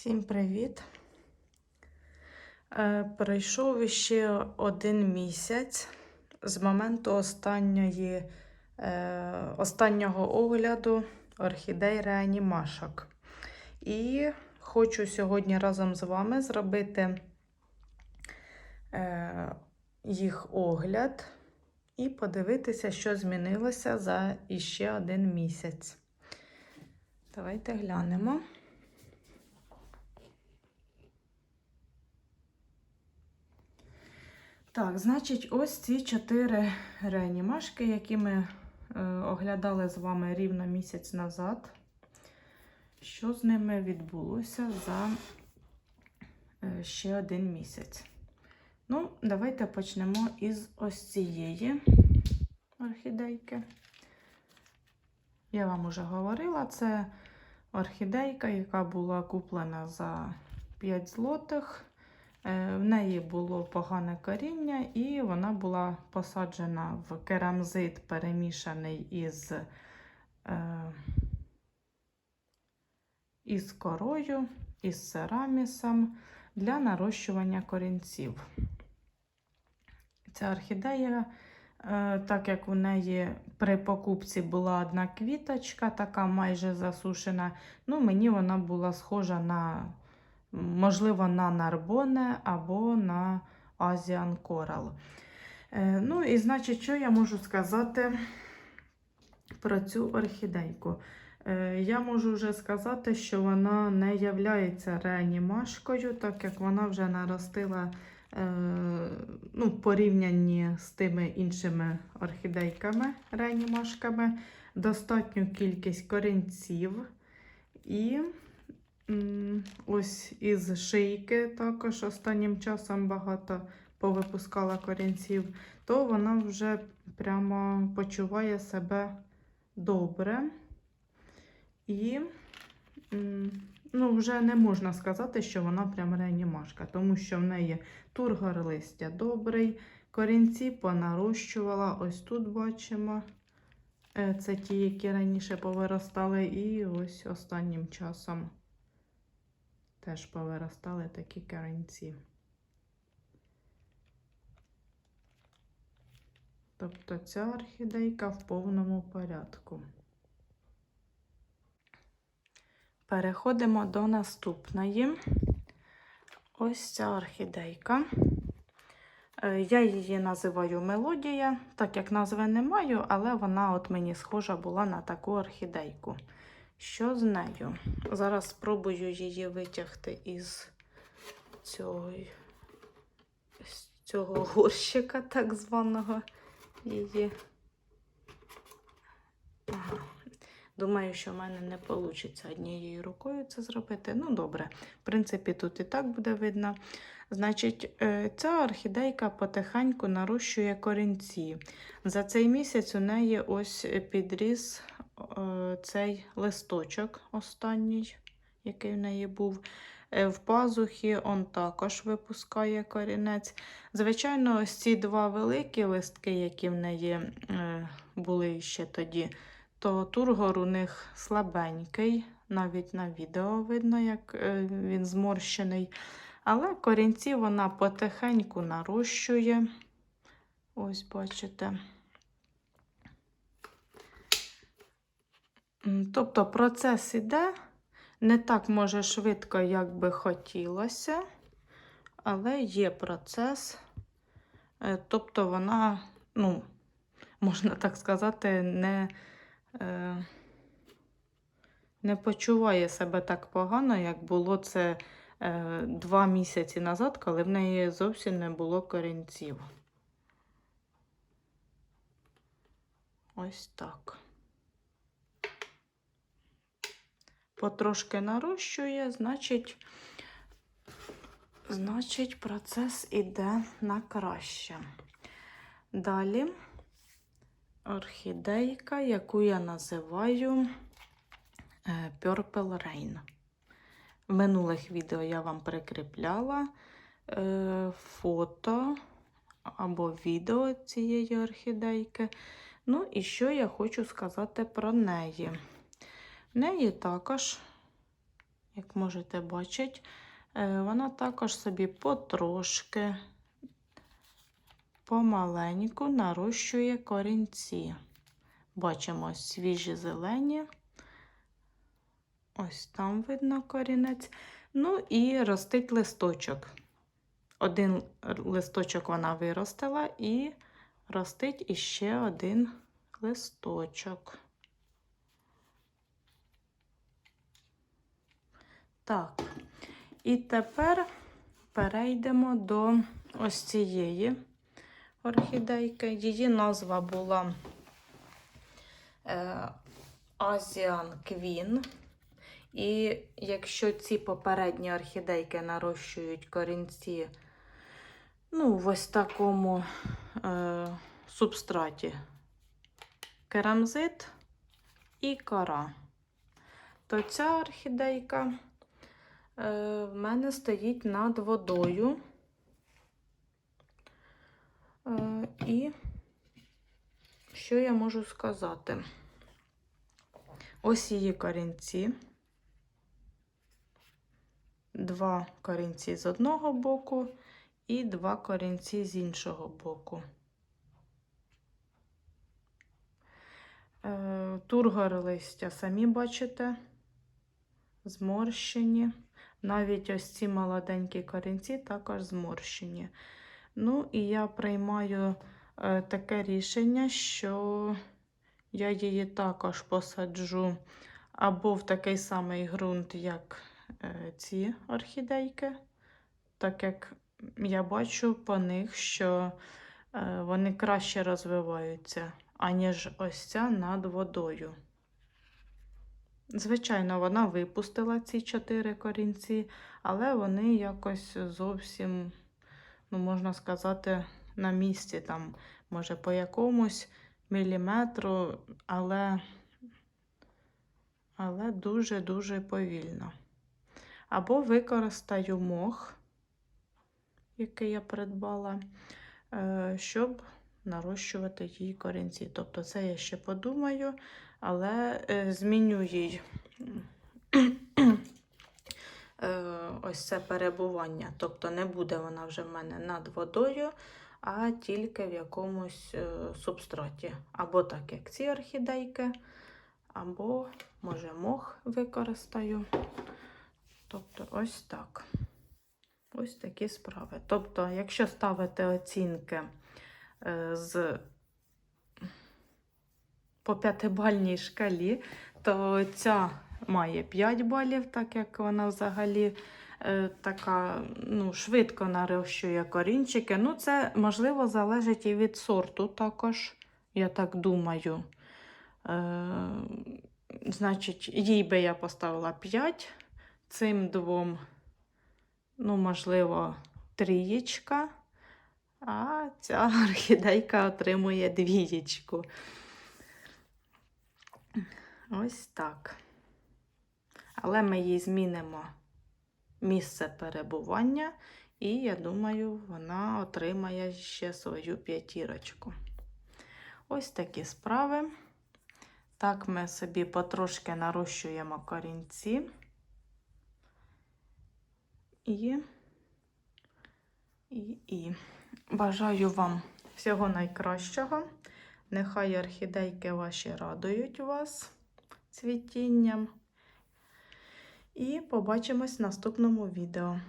Всім привіт! Е, Пройшов ще один місяць з моменту останньої, е, останнього огляду орхідей реанімашок. І хочу сьогодні разом з вами зробити е, їх огляд і подивитися, що змінилося за іще один місяць. Давайте глянемо. Так, значить, ось ці чотири реанімашки, які ми е, оглядали з вами рівно місяць назад. Що з ними відбулося за е, ще один місяць? Ну, давайте почнемо із ось цієї орхідейки. Я вам уже говорила, це орхідейка, яка була куплена за 5 злотих. Е, В неї було погане коріння, і вона була посаджена в керамзит, перемішаний із, е, із корою, із серамісом для нарощування корінців. Ця орхідея, е, так як у неї при покупці була одна квіточка, така майже засушена, ну, мені вона була схожа на можливо, на Нарбоне або на Asian Coral. Е, Ну, і значить, що я можу сказати про цю орхідейку? Е, Я можу вже сказати, що вона не являється реанімашкою, так як вона вже наростила е, ну, в порівнянні з тими іншими орхідейками, реанімашками, достатню кількість корінців. І Ось із шийки також останнім часом багато повипускала корінців, то вона вже прямо почуває себе добре. І ну, вже не можна сказати, що вона прям реанімашка, тому що в неї тургор листя добрий, корінці понарощувала. Ось тут бачимо. Е, Це ті, які раніше повиростали, і ось останнім часом теж повиростали такі корінці. Тобто ця орхідейка в повному порядку. Переходимо до наступної. Ось ця орхідейка. Е, Я її називаю мелодія, так як назви не маю, але вона от мені схожа була на таку орхідейку. Що з нею? Зараз спробую її витягти із цього, з цього горщика, так званого її. Думаю, що в мене не вийде однією рукою це зробити. Ну, добре, в принципі, тут і так буде видно. Значить, е, ця орхідейка потихеньку нарощує корінці. За цей місяць у неї ось підріс цей листочок останній, який в неї був. Е, В пазухі он також випускає корінець. Звичайно, ось ці два великі листки, які в неї були ще тоді, то тургор у них слабенький, навіть на відео видно, як він зморщений. Але корінці вона потихеньку нарощує. Ось, бачите. Тобто процес іде не так може швидко, як би хотілося, але є процес. Е, тобто вона, ну, можна так сказати, не, е, не почуває себе так погано, як було це е, два місяці назад, коли в неї зовсім не було корінців. Ось так. Потрошки нарощує, значить, значить, процес іде на краще. Далі орхідейка, яку я називаю е, Purple Rain. В минулих відео я вам прикріпляла е, фото або відео цієї орхідейки. Ну, і що я хочу сказати про неї. В неї також, як можете бачити, е, вона також собі потрошки, помаленьку нарощує корінці. Бачимо свіжі зелені. Ось там видно корінець. Ну і ростить листочок. Один листочок вона виростила і ростить іще один листочок. Так, і тепер перейдемо до ось цієї орхідейки. Її назва була е, Asian Queen. І якщо ці попередні орхідейки нарощують корінці, ну, в ось такому е, субстраті керамзит і кора, то ця орхідейка е, в мене стоїть над водою. Е, і що я можу сказати? Ось її корінці. Два корінці з одного боку і два корінці з іншого боку. Е, Тургор листя, самі бачите, зморщені. Навіть ось ці молоденькі корінці також зморщені. Ну, і я приймаю е, таке рішення, що я її також посаджу або в такий самий ґрунт, як е, ці орхідейки, так як я бачу по них, що е, вони краще розвиваються, аніж ось ця над водою. Звичайно, вона випустила ці чотири корінці, але вони якось зовсім, ну, можна сказати, на місці, там, може, по якомусь міліметру, але, але дуже-дуже повільно. Або використаю мох, який я придбала, е, щоб нарощувати її корінці. Тобто, це я ще подумаю, але е, зміню їй е, ось це перебування. Тобто не буде вона вже в мене над водою, а тільки в якомусь субстраті. Або так, як ці орхідейки, або, може, мох використаю. Тобто, ось так. Ось такі справи. Тобто, якщо ставити оцінки е, з по п'ятибальній шкалі, то ця має 5 балів, так як вона взагалі е, така ну, швидко нарощує корінчики. Ну, це, можливо, залежить і від сорту також, я так думаю. Е, Значить, їй би я поставила 5, цим двом, ну, можливо, трієчка, а ця орхідейка отримує двієчку. Ось так. Але ми їй змінимо місце перебування, і я думаю, вона отримає ще свою п'ятірочку. Ось такі справи. Так, ми собі потрошки нарощуємо корінці. І, і, і бажаю вам всього найкращого. Нехай орхідейки ваші радують вас цвітінням. І побачимось в наступному відео.